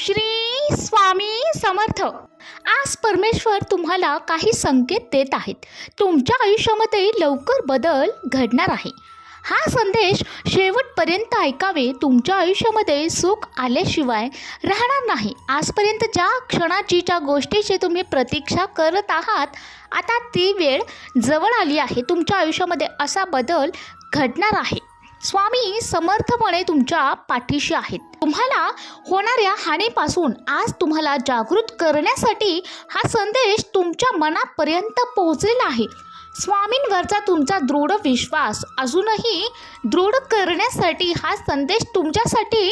श्री स्वामी समर्थ. आज परमेश्वर तुम्हाला काही संकेत देत आहेत. तुमच्या आयुष्यामध्ये लवकर बदल घडणार आहे. हा संदेश शेवटपर्यंत ऐकावे. तुमच्या आयुष्यामध्ये सुख आल्याशिवाय राहणार नाही. आजपर्यंत ज्या क्षणाची ज्या गोष्टीची तुम्ही प्रतीक्षा करत आहात आता ती वेळ जवळ आली आहे. तुमच्या आयुष्यामध्ये असा बदल घडणार आहे. स्वामी समर्थपणे तुमच्या पाठीशी आहेत. तुम्हाला होणाऱ्या हानीपासून आज तुम्हाला जागृत करण्यासाठी हा संदेश तुमच्या मनापर्यंत पोहोचलेला आहे. स्वामींवरचा तुमचा दृढ विश्वास अजूनही दृढ करण्यासाठी हा संदेश तुमच्यासाठी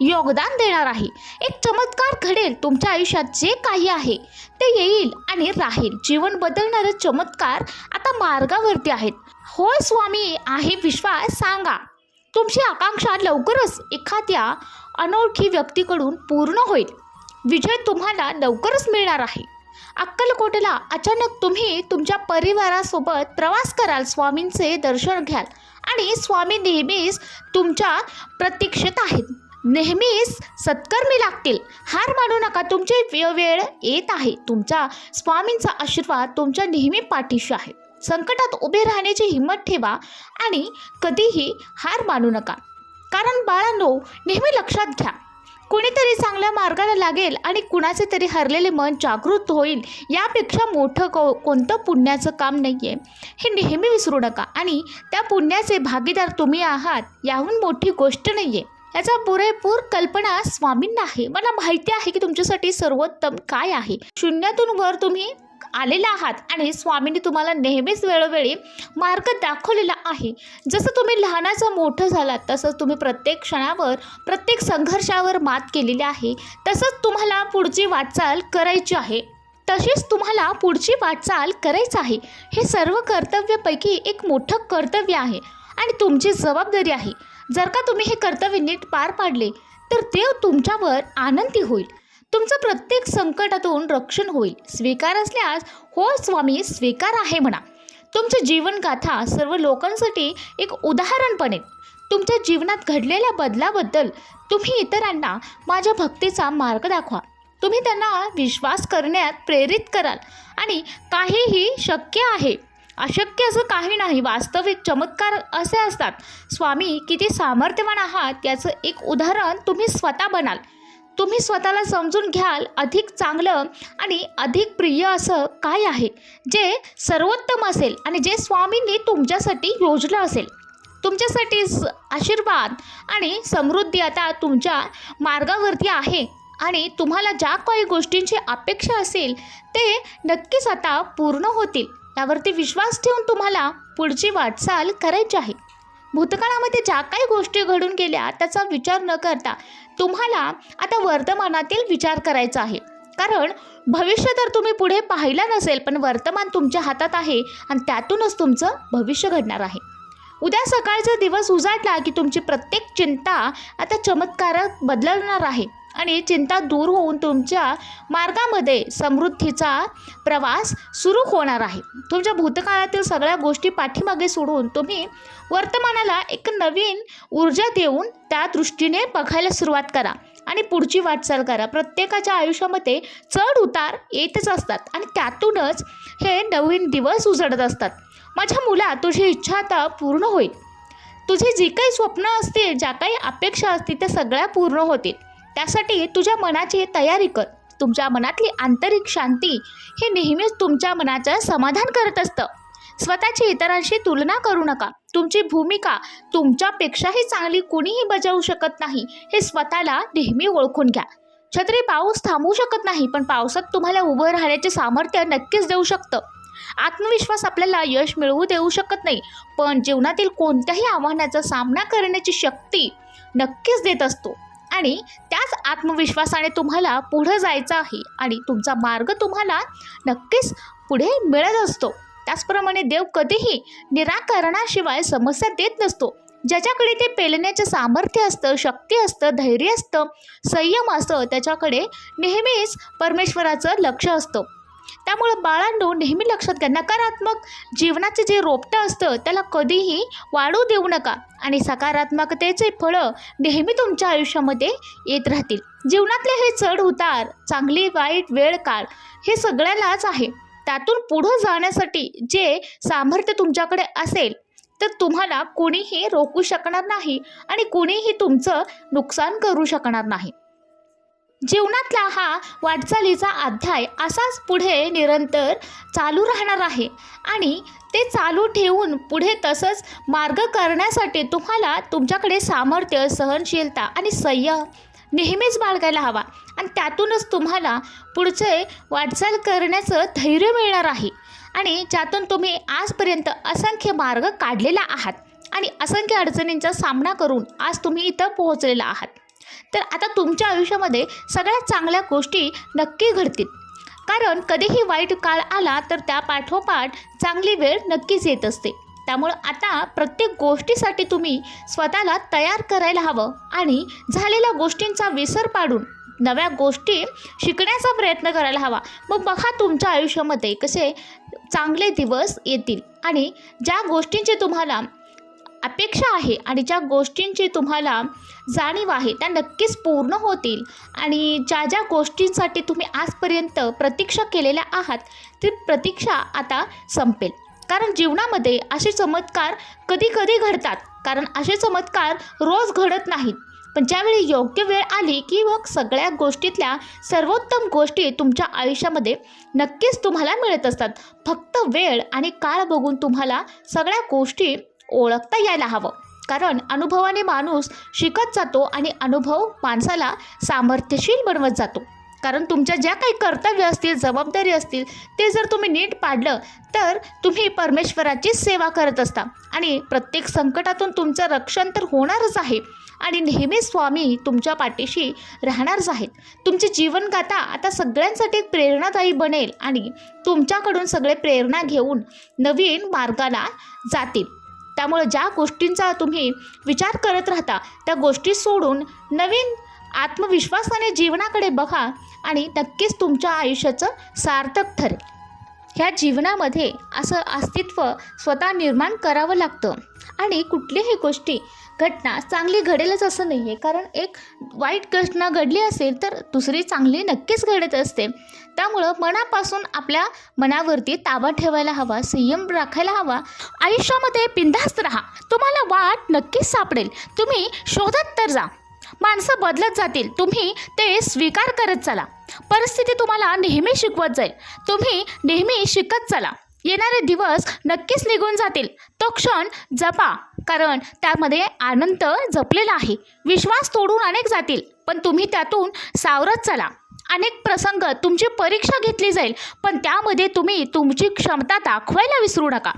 योगदान देणार आहे. एक चमत्कार घडेल तुमच्या आयुष्यात जे काही आहे ते येईल आणि राहील. जीवन बदलणारे चमत्कार आता मार्गावरती आहेत. होय स्वामी आहे विश्वास सांगा. तुमची आकांक्षा लवकरच एखाद्या अनोळखी व्यक्तीकडून पूर्ण होईल. विजय तुम्हाला लवकरच मिळणार आहे. अक्कलकोटला अचानक तुम्ही तुमच्या परिवारासोबत प्रवास कराल स्वामींचे दर्शन घ्याल. आणि स्वामी नेहमीच तुमच्या प्रतीक्षेत आहेत. नेहमीच सत्कर्मी लागतील. हार मानू नका तुमची वेळ येत आहे. तुमचा स्वामींचा आशीर्वाद तुमच्या नेहमी पाठीशी आहे. संकटात उभे राहण्याची हिंमत ठेवा आणि कधीही हार मानू नका. कारण बाळांनो नेहमी लक्षात घ्या. कुणीतरी चांगल्या मार्गाला लागेल आणि कुणाचे तरी हरलेले मन जागृत होईल यापेक्षा मोठं को कोणतं पुण्याचं काम नाही आहे हे नेहमी विसरू नका आणि त्या पुण्याचे भागीदार तुम्ही आहात याहून मोठी गोष्ट नाही आहे याचा पुरेपूर कल्पना स्वामींना आहे. मला माहिती आहे की तुमच्यासाठी सर्वोत्तम काय आहे. शून्यातून वर तुम्ही आलेला आहात आणि स्वामींनी तुम्हाला नेहमीच वेळोवेळी मार्ग दाखवलेला आहे. जसं तुम्ही लहानाचं मोठं झालात तसंच तुम्ही प्रत्येक क्षणावर प्रत्येक संघर्षावर मात केलेली आहे. तसंच तुम्हाला पुढची वाटचाल करायची आहे. तशीच तुम्हाला पुढची वाटचाल करायचं आहे. हे सर्व कर्तव्यापैकी एक मोठं कर्तव्य आहे आणि तुमची जबाबदारी आहे. जर का तुम्ही हे कर्तव्य नीट पार पाडले तर देव तुमच्यावर आनंदी होईल. तुमचं प्रत्येक संकटातून रक्षण होईल. स्वीकार असल्यास हो स्वामी स्वीकार आहे म्हणा. तुमची जीवनगाथा सर्व लोकांसाठी एक उदाहरण बनेल. तुमच्या जीवनात घडलेल्या बदलाबद्दल तुम्ही इतरांना माझ्या भक्तीचा मार्ग दाखवा. तुम्ही त्यांना विश्वास करण्यात प्रेरित कराल आणि काहीही शक्य आहे. अशक्य असं काही नाही वास्तविक चमत्कार असे असतात. स्वामी किती सामर्थ्यवान आहात याचं एक उदाहरण तुम्ही स्वतः बनाल. तुम्ही स्वतःला समजून घ्याल अधिक चांगलं आणि अधिक प्रिय असं काय आहे? जे सर्वोत्तम असेल आणि जे स्वामींनी तुमच्यासाठी योजलं असेल. तुमच्यासाठी स- आशीर्वाद आणि समृद्धी आता तुमच्या मार्गावरती आहे आणि तुम्हाला ज्या काही गोष्टींची अपेक्षा असेल ते नक्कीच आता पूर्ण होतील. यावरती विश्वास ठेवून तुम्हाला पुढची वाटचाल करायची आहे. भूतकाळामध्ये ज्या काही गोष्टी घडून गेल्या त्याचा विचार न करता तुम्हाला आता वर्तमानातील विचार करायचा आहे. कारण भविष्य तर तुम्ही पुढे पाहिलं नसेल पण वर्तमान तुमच्या हातात आहे आणि त्यातूनच तुमचं भविष्य घडणार आहे. उद्या सकाळचा दिवस उजाडला की तुमची प्रत्येक चिंता आता चमत्कारक बदलणार आहे. आणि चिंता दूर होऊन तुमच्या मार्गामध्ये समृद्धीचा प्रवास सुरू होणार आहे. तुमच्या भूतकाळातील सगळ्या गोष्टी पाठीमागे सोडून तुम्ही वर्तमानाला एक नवीन ऊर्जा देऊन त्या दृष्टीने बघायला सुरुवात करा आणि पुढची वाटचाल करा. प्रत्येकाच्या आयुष्यामध्ये चढ उतार येतच असतात आणि त्यातूनच हे नवीन दिवस उजडत असतात. माझ्या मुला तुझी इच्छा आता पूर्ण होईल. तुझी जी काही स्वप्न असतील ज्या काही अपेक्षा असतील त्या सगळ्या पूर्ण होतील. त्यासाठी तुझ्या मनाची तयारी कर. तुमच्या मनातली आंतरिक शांती हे नेहमीच तुमच्या मनाचं समाधान करत असतं. स्वतःची इतरांशी तुलना करू नका. तुमची भूमिका तुमच्यापेक्षाही चांगली कुणीही बजावू शकत नाही हे स्वतःला नेहमी ओळखून घ्या. छत्री पाऊस थांबवू शकत नाही पण पावसात तुम्हाला उभं राहण्याचे सामर्थ्य नक्कीच देऊ शकतं. आत्मविश्वास आपल्याला यश मिळवू देऊ शकत नाही पण जीवनातील कोणत्याही आव्हानाचा सामना करण्याची शक्ती नक्कीच देत असतो. आणि त्याच आत्मविश्वासाने तुम्हाला पुढं जायचं आहे आणि तुमचा मार्ग तुम्हाला नक्कीच पुढे मिळत असतो. त्याचप्रमाणे देव कधीही निराकरणाशिवाय समस्या देत नसतो. ज्याच्याकडे ते पेलण्याचं सामर्थ्य असतं शक्ती असतं धैर्य असतं संयम असतं त्याच्याकडे नेहमीच परमेश्वराचं लक्ष असतं. त्यामुळं बाळांनो नेहमी लक्षात घ्या नकारात्मक जीवनाचे जे रोपटं असतं त्याला कधीही वाढू देऊ नका. आणि सकारात्मकतेचे फळं नेहमी तुमच्या आयुष्यामध्ये येत राहतील. जीवनातले हे चढ उतार चांगली वाईट वेळ काळ हे सगळ्यालाच आहे. त्यातून पुढं जाण्यासाठी जे सामर्थ्य तुमच्याकडे असेल तर तुम्हाला कोणीही रोखू शकणार नाही आणि कोणीही तुमचं नुकसान करू शकणार नाही. जीवनातला हा वाटचालीचा अध्याय असाच पुढे निरंतर चालू राहणार आहे. आणि ते चालू ठेवून पुढे तसंच मार्ग करण्यासाठी तुम्हाला तुमच्याकडे सामर्थ्य सहनशीलता आणि संयम नेहमीच बाळगायला हवा. आणि त्यातूनच तुम्हाला पुढचे वाटचाल करण्याचं धैर्य मिळणार आहे. आणि ज्यातून तुम्ही आजपर्यंत असंख्य मार्ग काढलेला आहात. आणि असंख्य अडचणींचा सामना करून आज तुम्ही इथं पोहोचलेला आहात. तर आता तुमच्या आयुष्यामध्ये सगळ्या चांगल्या गोष्टी नक्की घडतील. कारण कधीही वाईट काळ आला तर त्या पाठोपाठ चांगली वेळ नक्कीच येत असते. त्यामुळं आता प्रत्येक गोष्टीसाठी तुम्ही स्वतःला तयार करायला हवं आणि झालेल्या गोष्टींचा विसर पाडून नव्या गोष्टी शिकण्याचा प्रयत्न करायला हवा. मग बघा तुमच्या आयुष्यामध्ये कसे चांगले दिवस येतील आणि ज्या गोष्टींची तुम्हाला अपेक्षा आहे आणि ज्या गोष्टींची तुम्हाला जाणीव आहे त्या नक्कीच पूर्ण होतील. आणि ज्या ज्या गोष्टींसाठी तुम्ही आजपर्यंत प्रतीक्षा केलेल्या आहात ती प्रतीक्षा आता संपेल. कारण जीवनामध्ये असे चमत्कार कधी कधी घडतात. कारण असे चमत्कार रोज घडत नाहीत. पण ज्यावेळी योग्य वेळ आली की मग सगळ्या गोष्टीतल्या सर्वोत्तम गोष्टी तुमच्या आयुष्यामध्ये नक्कीच तुम्हाला मिळत असतात. फक्त वेळ आणि काळ बघून तुम्हाला सगळ्या गोष्टी ओळखता यायला हवं. कारण अनुभवाने माणूस शिकत जातो आणि अनुभव माणसाला सामर्थ्यशील बनवत जातो. कारण तुमच्या ज्या काही कर्तव्य असतील जबाबदारी असतील ते जर तुम्ही नीट पाडलं तर तुम्ही परमेश्वराची सेवा करत असता. आणि प्रत्येक संकटातून तुमचं रक्षण तर होणारच आहे. आणि नेहमी स्वामी तुमच्या पाठीशी राहणारच आहेत. तुमची जीवनगाथा आता सगळ्यांसाठी एक प्रेरणादायी बनेल आणि तुमच्याकडून सगळे प्रेरणा घेऊन नवीन मार्गाला जातील. त्यामुळे ज्या गोष्टींचा तुम्ही विचार करत राहता त्या गोष्टी सोडून नवीन आत्मविश्वासाने जीवनाकडे बघा आणि नक्कीच तुमच्या आयुष्याचं सार्थक ठरेल. ह्या जीवनामध्ये असं अस्तित्व स्वतः निर्माण करावं लागतं. आणि कुठलीही गोष्टी घटना चांगली घडेलच असं नाही आहे कारण एक वाईट घटना घडली असेल तर दुसरी चांगली नक्कीच घडत असते. त्यामुळं मनापासून आपल्या मनावरती ताबा ठेवायला हवा संयम राखायला हवा. आयुष्यामध्ये बिंदास्त राहा. तुम्हाला वाट नक्कीच सापडेल. तुम्ही शोधत तर जा. माणसं बदलत जातील. तुम्ही ते स्वीकार करत चला. परिस्थिती तुम्हाला नेहमी शिकवत जाईल. तुम्ही नेहमी शिकत चला. येणारे दिवस नक्कीच निघून जातील. तो क्षण जपा कारण त्यामध्ये आनंद जपलेला आहे. विश्वास तोडून अनेक जातील पण तुम्ही त्यातून सावरत चला. अनेक प्रसंग तुमची परीक्षा घेतली जाईल पण त्यामध्ये तुम्ही तुमची क्षमता दाखवायला विसरू नका.